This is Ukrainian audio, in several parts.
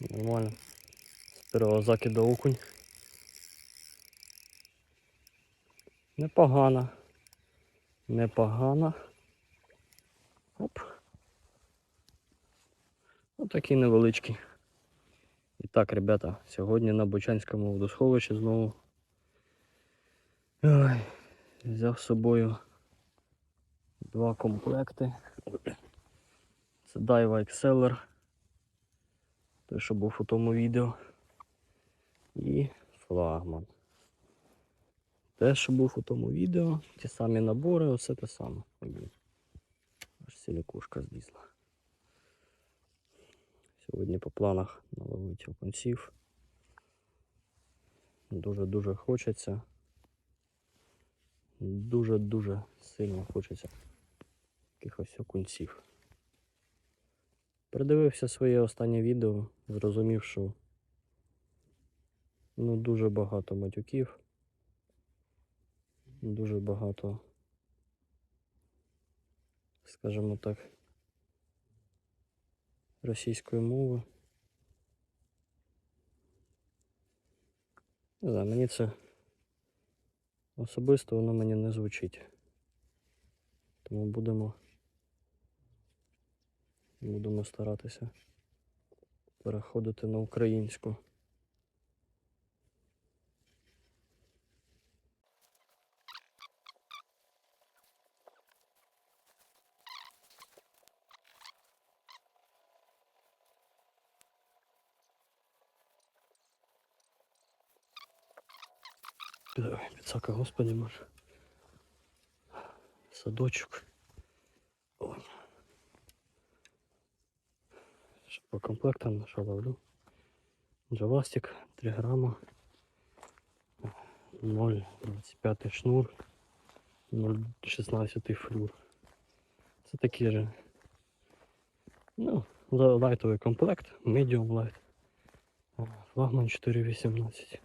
Нормально. З першого закиду окунь. Непогано. Непогано. Оп. Отакий невеличкий. І так, ребята, сьогодні на Бочанському водосховищі знову Ой, взяв з собою два комплекти. Це Daiwa Exceller. Той, що був у тому відео. І флагман. Те, що був у тому відео, ті самі набори, усе те саме. Аж сілікушка злізла. Сьогодні по планах наловити окунців. Дуже-дуже хочеться. Дуже-дуже сильно хочеться якихось окунців. Передивився своє останнє відео, зрозумів, що ну, дуже багато матюків, дуже багато, скажімо так, російської мови. Не знаю, мені це особисто воно мені не звучить. Тому будемо, будемо старатися переходити на українську. Підсака, господи боже. Садочок. Ой. Ще По комплектам що ловлю. Джавастик 3 грама. 0,25 шнур. 0,16 флюр. Це такі же. Ну, лайтовий комплект, medium light. Флагман 4,18.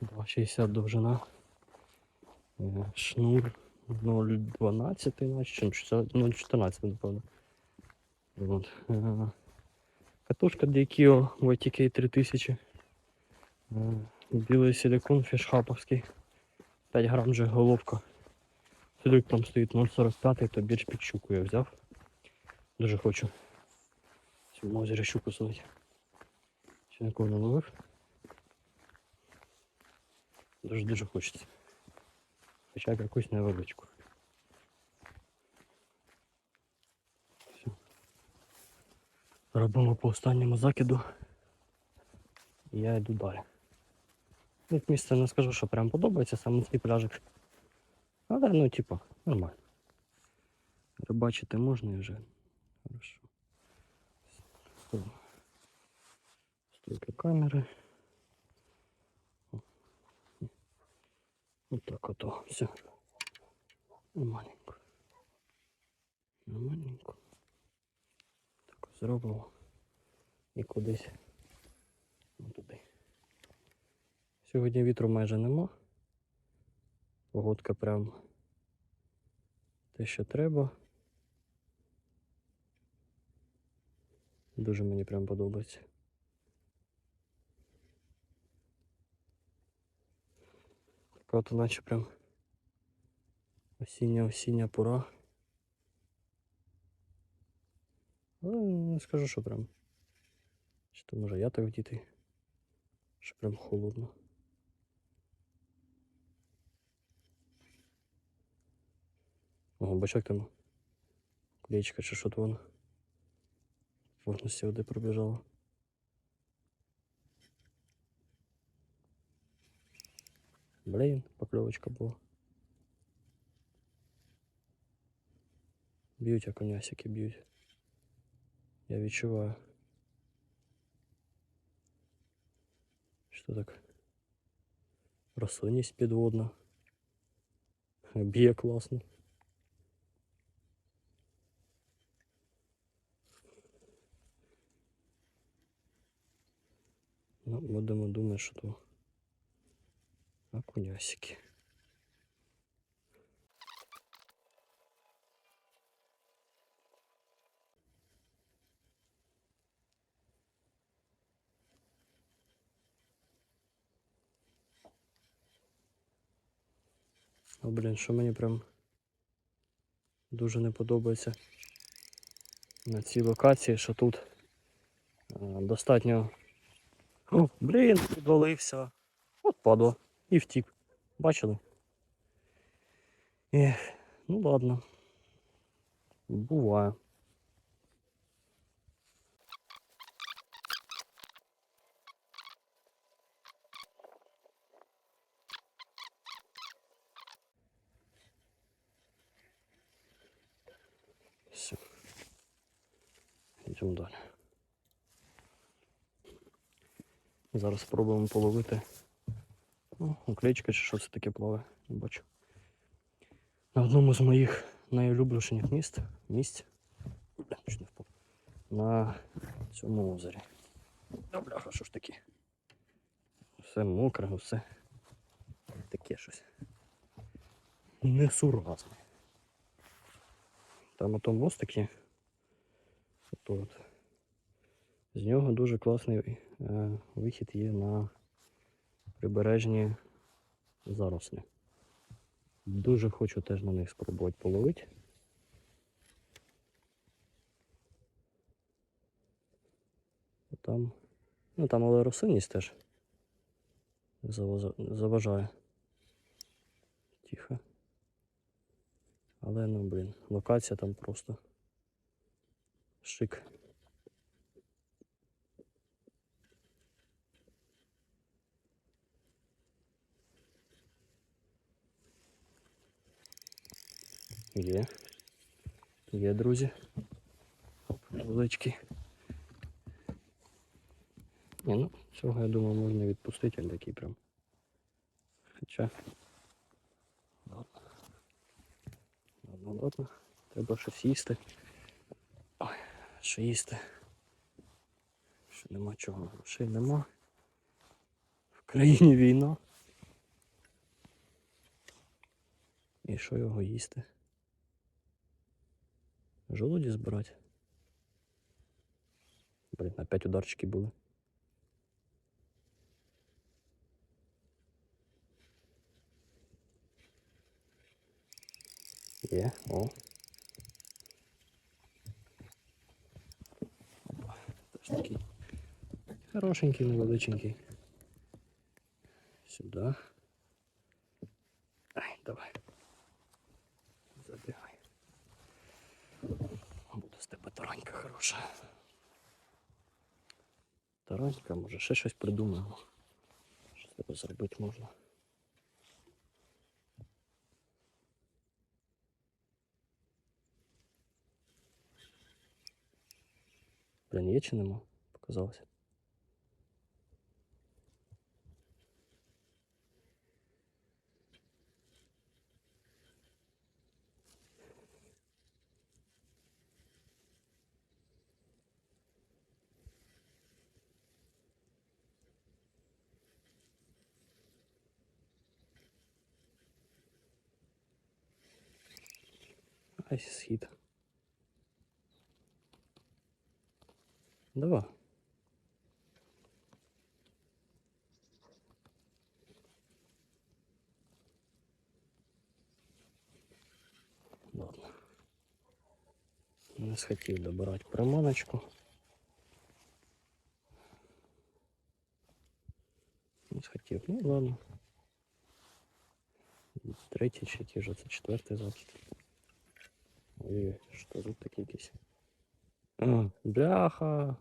2,60 довжина. Е, Шнур 0,12, наче, 0,14, напевно. От. Е, Катушка DKO YTK 3000. Е, Білий силикон фішхаповський. 5 грам же головка. Сюди там стоїть 0,45, то більш під щуку я взяв. Дуже хочу. В озері щуку судити. Ще нікого не ловив. Дуже дуже хочеться. Хоча б якусь невеличку. Робимо по останньому закиду. І я йду далі. Ну, місце не скажу, що прям подобається, саме цей пляжик. Але ну типа, нормально. Рибачити можна і вже. Хорошо. Стойка камери. Вот так ото. Все. Маленько. Маленько. Зробимо. І кудись. Ну, туди. Сьогодні вітру майже нема. Погодка прям те, що треба. Дуже мені прям подобається. Така от наче прям осіння-осіння пора. Але не скажу, що прям. Чи то може я так вдітий, що прям холодно. Ого, бачок там. Клеечка чи що то воно. Повністю води пробіжала. Блін, покльовочка була. Б'ють окунясики, б'ють. Я відчуваю. Що так? Рослинність підводна. Б'є класно. Ну, будемо думати, що то окунясики. Ну, блін, що мені прям дуже не подобається на цій локації, що тут е, достатньо. О, блін, підвалився. От падло. І втік. Бачили? Ех, ну ладно. Буває. Йдемо далі. Зараз спробуємо половити. Ну, уклеечка чи що це таке плаває, не бачу. На одному з моїх найулюбленіших міст, місць. На цьому озері. Да, бляха, що ж таке? Все мокре, все. Таке щось. Несуразне. Там ото мост є. Ото. З нього дуже класний е, вихід є на прибережні зарослі. Дуже хочу теж на них спробувати половити. Там, ну там але рослинність теж заважає. Тихо. Але ну блін, локація там просто шик. Є. Є, друзі. Величкий. Ні, ну, цього я думаю можна відпустити, він такий прям. Хоча. Ладно. Ладно, ладно. Треба щось їсти. Ой, що їсти. Що нема чого, грошей нема. В країні війна. І що його їсти? Жолуді збирати. Блін, опять ударчики були. Є, о. Такий хорошенький, невеличенький. Сюди. Ай, давай. Забігай. Буде з тебе таранька хороша. Таранька, може ще щось придумаємо. Що з тебе зробити можна. Блін, є чи нема? Показалося. Ай, схід. Давай. Ладно. Не схотів добирати приманочку. Не схотів. Ну ладно. Третій чи ті ж, це четвертий захід. Ой, що тут таке якесь? А, бляха.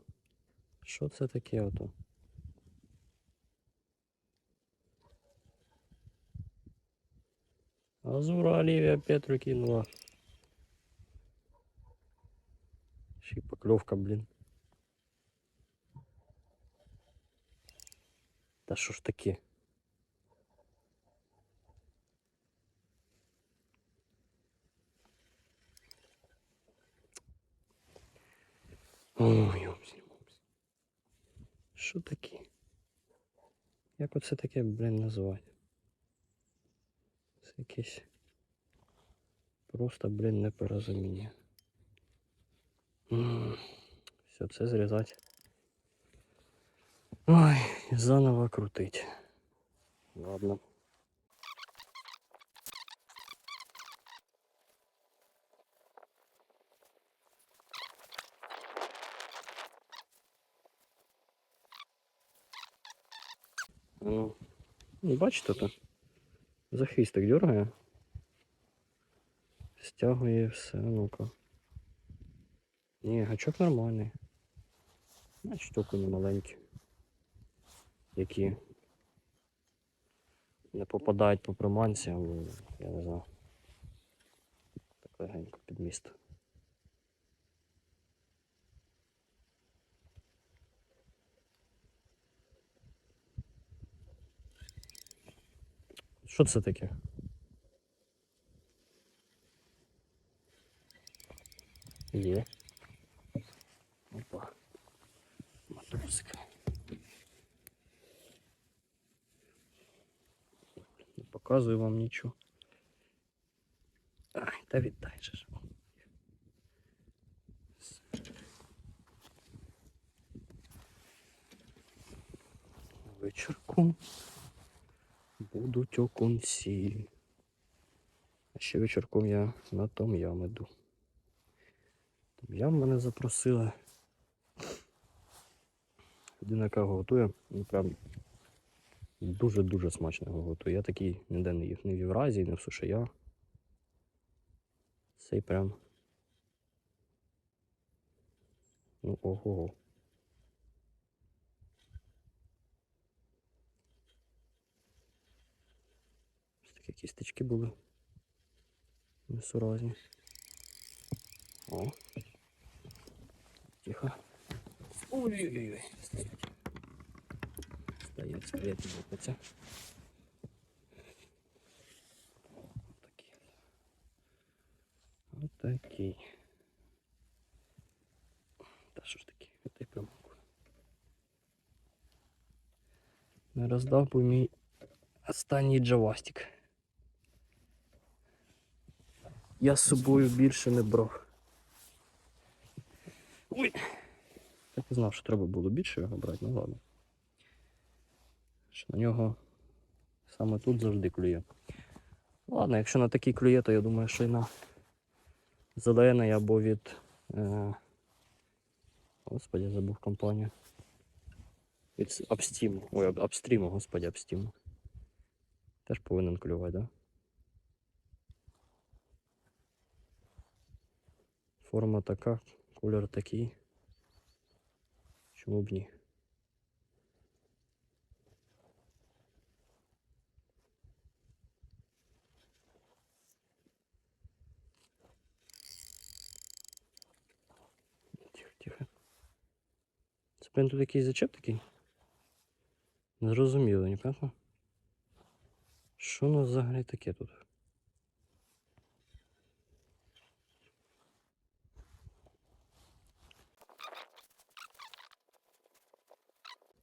Що це таке ото? Азура Оливия Петру кинула. Ще й покльовка, блін. Та що ж таке? Ой. Що таке? Як оце таке, блін, називати? Це якесь просто, блін, непорозуміння. Все, це зрізати. Ой, заново крутить. Ладно. Ну, ну, бачите то? За хвістик дергає. Стягує все, ну-ка. Ні, гачок нормальний. Значить окуні маленькі. Які не попадають по приманці, або, я не знаю. Так легенько під місто. Що це таке? Є. Опа. Матросик. Не показую вам нічого. Ай, та віддай же ж. Вечірком Будуть окунці. А ще вечірком я на том ям іду. Том ям мене запросили. Людина, яка готує, ну прям дуже-дуже смачно готує. Я такий ніде не їв. Ні в Євразії, ні в Сушия. Цей прям. Ну, ого. такі кісточки були. Несуразні. О. Тихо. Ой-ой-ой. Стоять, стоять, не лопаться. Отакі. Отакі. Та що ж такі? Это прям. Не роздав би мій останній джавастик. Я з собою більше не брав. Ой! Так і знав, що треба було більше його брати, ну ладно. Що на нього саме тут завжди клює. Ладно, якщо на такий клює, то я думаю, що і на зелений або від. Е... Господи, я забув компанію. Від Апстіму. Ой, апстріму, господи, апстіму. Теж повинен клювати, да? Форма така, колір такий. Чому б ні? Тихо, тихо. Це прям тут якийсь зачеп такий? Незрозуміло, непонятно. Що у нас взагалі таке тут?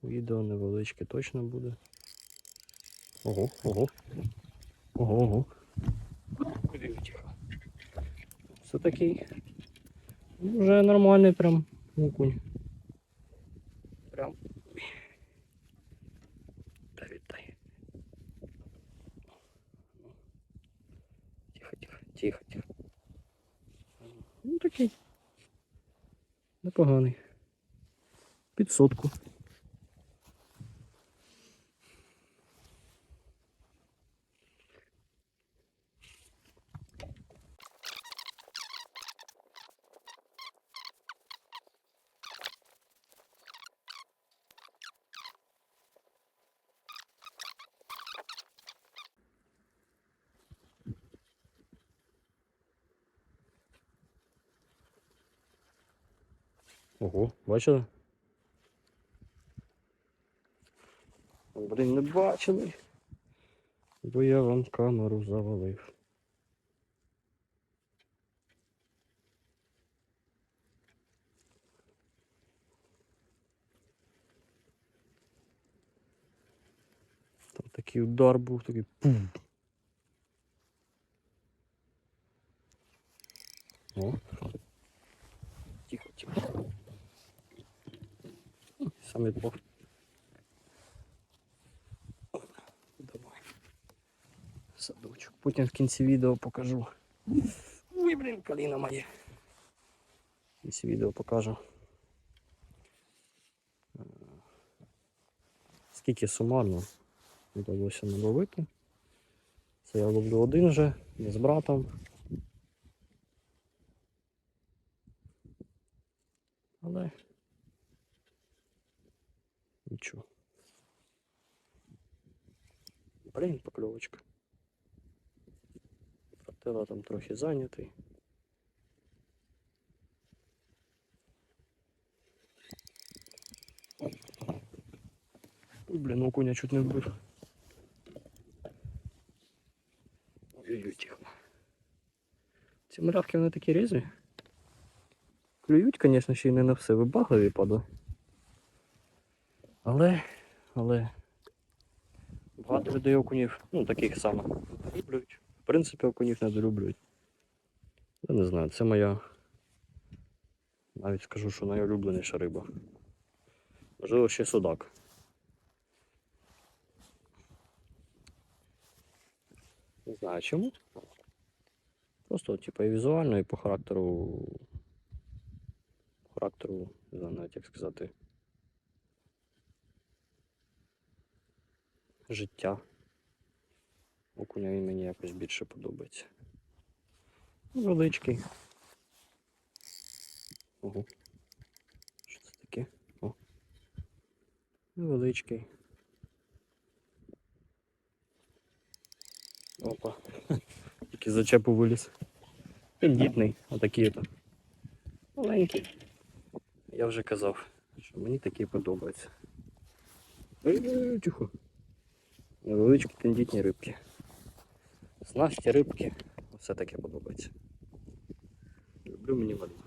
Відео невеличке точно буде. Ого, ого. Ого, ого. Куди ви тихо? Це такий. ну, Вже нормальний прям окунь. Прям. Та віддай. Тихо, тихо, тихо, тихо. Ну такий. Непоганий. Під сотку. Ого, бачили? Блін, не бачили. Бо я вам камеру завалив. Там такий удар був, такий пум. О. Тихо, тихо. Сам відбув. Давай. Садочок. Потім в кінці відео покажу. Ой, блін, коліна моє. В кінці відео покажу. Е, Скільки сумарно вдалося наловити. Це я ловлю один вже, не з братом. Але нічого. Блін, покльовочка. Протила там трохи зайнятий. Ой, Блін, окуня чуть не вбив. Ой-ой. Ці муравки вони такі різні. Клюють, звісно, ще й не на все вибагливі падали. Але, але багато людей окунів, ну таких саме, люблять. В принципі, окунів не долюблюють. Я не знаю, це моя. Навіть скажу, що найулюбленіша риба. Можливо, ще судак. Не знаю чому. Просто, типу, і візуально, і по характеру. Характеру, не знаю навіть як сказати. Життя. Окуня він мені якось більше подобається. Ну, Величкий. Ого. Що це таке? О. Невеличкий. Опа. Тільки зачепу виліз. Тендітний, отакий то. Маленький. Я вже казав, що мені такі подобаються. Ой, Тихо. Невеличкі тендітні рибки. Снасті рибки. Все таке подобається. Люблю мінімалізм.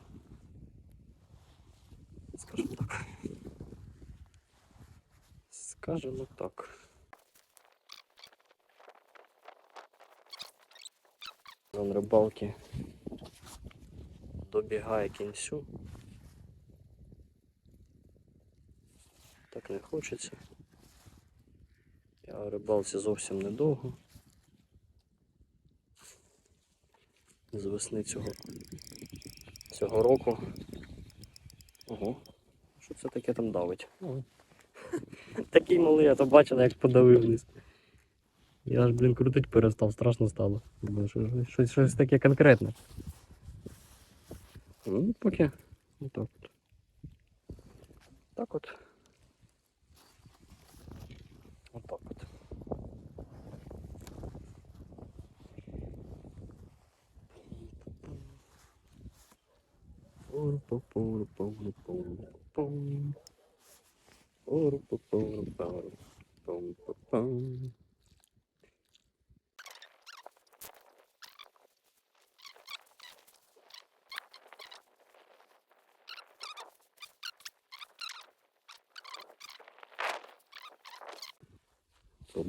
Скажімо так. Скажімо так. Зон рибалки добігає кінцю. Так не хочеться. Я рибалці зовсім недовго. З весни цього, цього року. Ого, що це таке там давить? Ого. Такий малий, я то бачила, як подавив вниз. Я аж, блін, крутить перестав, страшно стало. Що- Щось, щось таке конкретне. Ну, поки. Отак от. Так от. Отак от. Пум-пум-пум-пум-пум. Пум-пум-пум-пум-пум-пум. То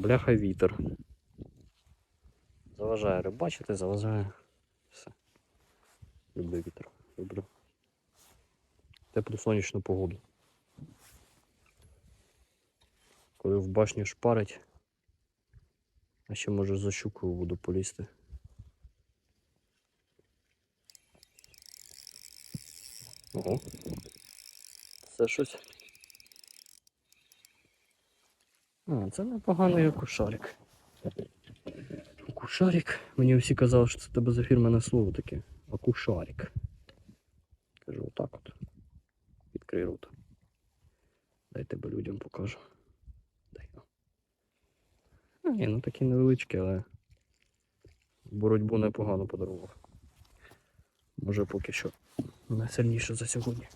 бляха вітер. Заважає рибачити, заважає. Все. Люблю вітер. Люблю. Теплу сонячну погоду. Коли в башню шпарить, а ще може за щукою буду полізти. Ого. Це щось. А, це непоганий окушарик. Окушарик. Мені всі казали, що це тебе за фірменне слово таке. Окушарик. Кажу, отак от. Відкрий рота. Дай тебе людям покажу. Дай. А, ні, ну такі невеличкі, але боротьбу непогано подарував. Може поки що найсильніше за сьогодні.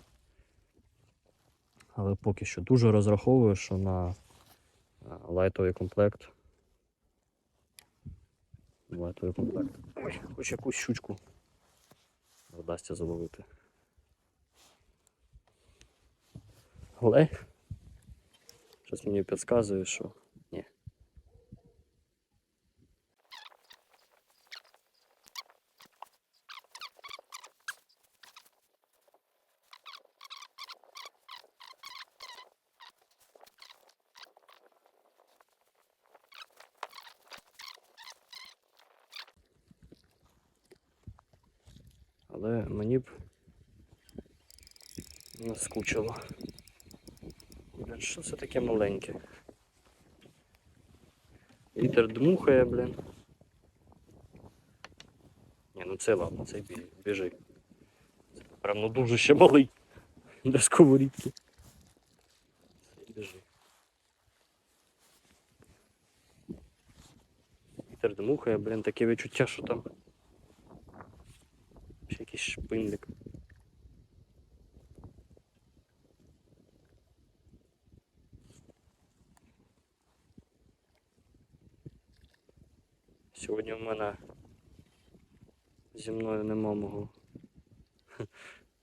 Але поки що дуже розраховую, що на лайтовий комплект. Лайтовий комплект. Ой, хоч якусь щучку вдасться заловити. Але щось мені підказує, що ні. Але мені б наскучило. Що це таке маленьке? Вітер дмухає, блін. Ні, ну це ладно, це бі- біжи. Це прям ну дуже ще малий. Для сковорідки. Біжи. Вітер дмухає, блін, таке відчуття, що там. Ще якийсь шпинник. Сьогодні в мене зі мною нема мого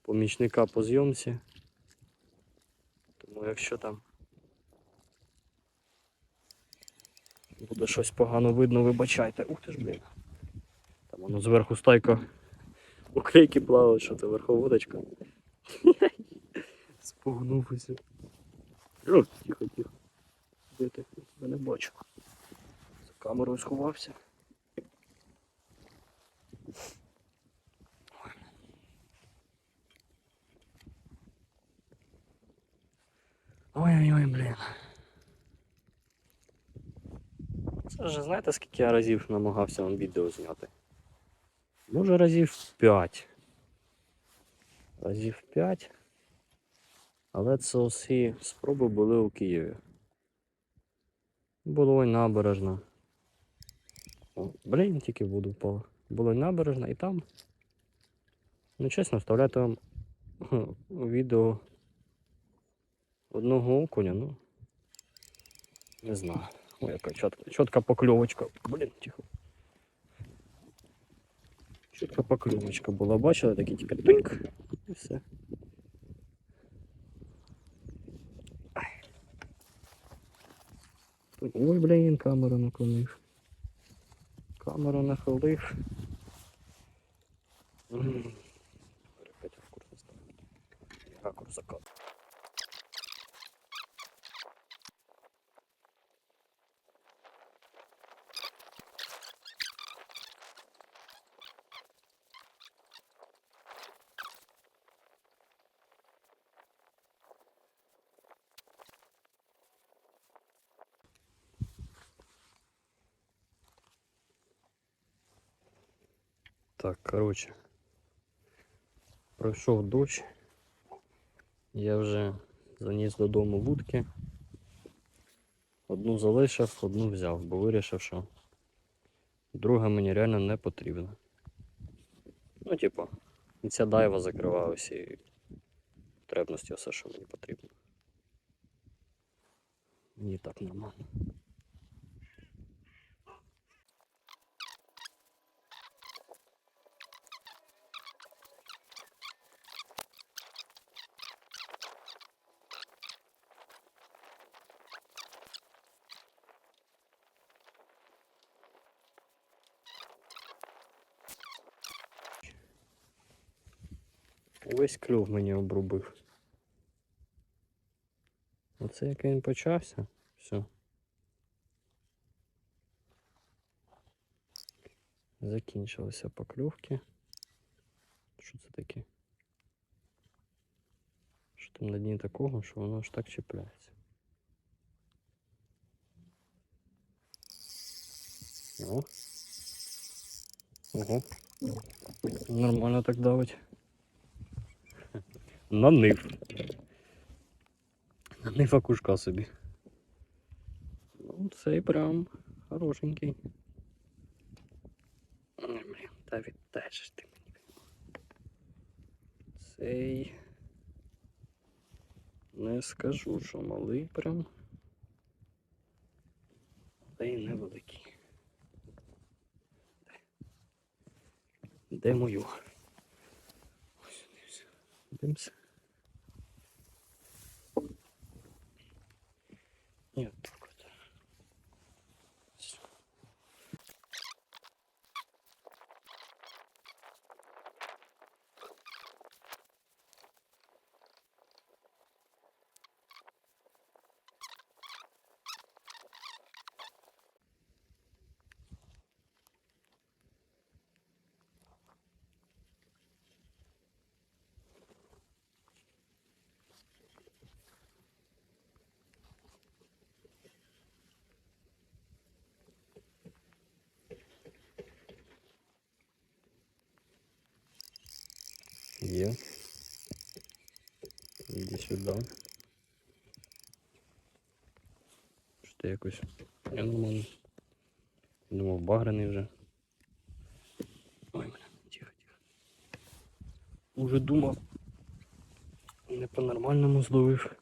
помічника по зйомці. Тому якщо там буде щось погано видно, вибачайте. Ух ти ж, блін. Там воно зверху стайка уклейки плавають, що це верховодочка. Спугнувся. Тихо, тихо. Де ти? Я не бачу. За камерою сховався. Ой-ой-ой, блін. Це вже знаєте, скільки я разів намагався вам відео зняти? Може разів 5. Разів 5. Але це усі спроби були у Києві. Було набережна. О, блін, тільки воду впала. Було набережна і там. Ну, чесно, вставляти вам відео одного окуня, ну. Не знаю. Ой, яка чітка, чітка покльовочка. Блін, тихо. Чітка покльовочка була, бачили, такий тільки тиньк і все. Ой, блін, камеру наклонив. Камеру нахилив. М. В курс ставить. Ракурс закат. Так, коротше. Пройшов дощ. Я вже заніс додому вудки. Одну залишив, одну взяв, бо вирішив, що друга мені реально не потрібна. Ну, типу, і ця дайва закриває усі потребності, все, що мені потрібно. Мені так нормально. Весь клюв мені обрубив. Оце як він почався, все. Закінчилися покльовки. Що це таке? Що там на дні такого, що воно аж так чіпляється? О. Ого. Нормально так давить. На нив. На нив окушка собі. Ну, цей прям хорошенький. Блін, та віддачиш ти мені. Цей. Не скажу, що малий прям. Та й невеликий. Де мою? Ось дивись. Дивимося. Є. Іди сюди. Що ти якось. Я нормально. Думав, багрений вже. Ой, мене, тихо, тихо. Уже думав. Не по-нормальному зловив.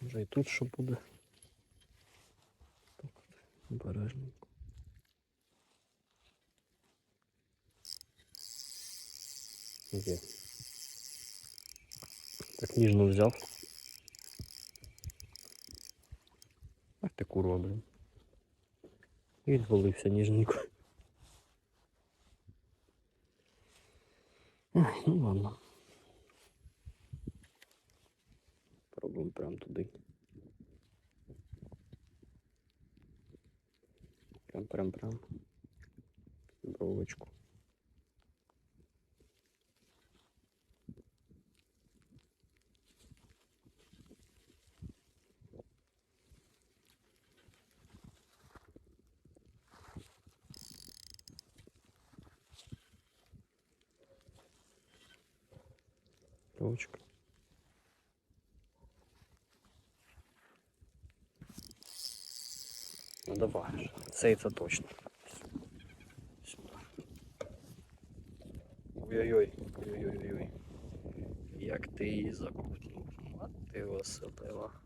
Може і тут що буде. Так обережненько. Є. Так ніжно взяв. Ах ти курва, блін. І відвалився ніжненько. Ай, ну ладно. Пробуємо прямо туди. Прям, прям, прям. Бровочку. Бровочка. Ну давай, цей це точно. Ой-ой-ой, ой-ой-ой. Як ти її закрутнув. Мати Василева.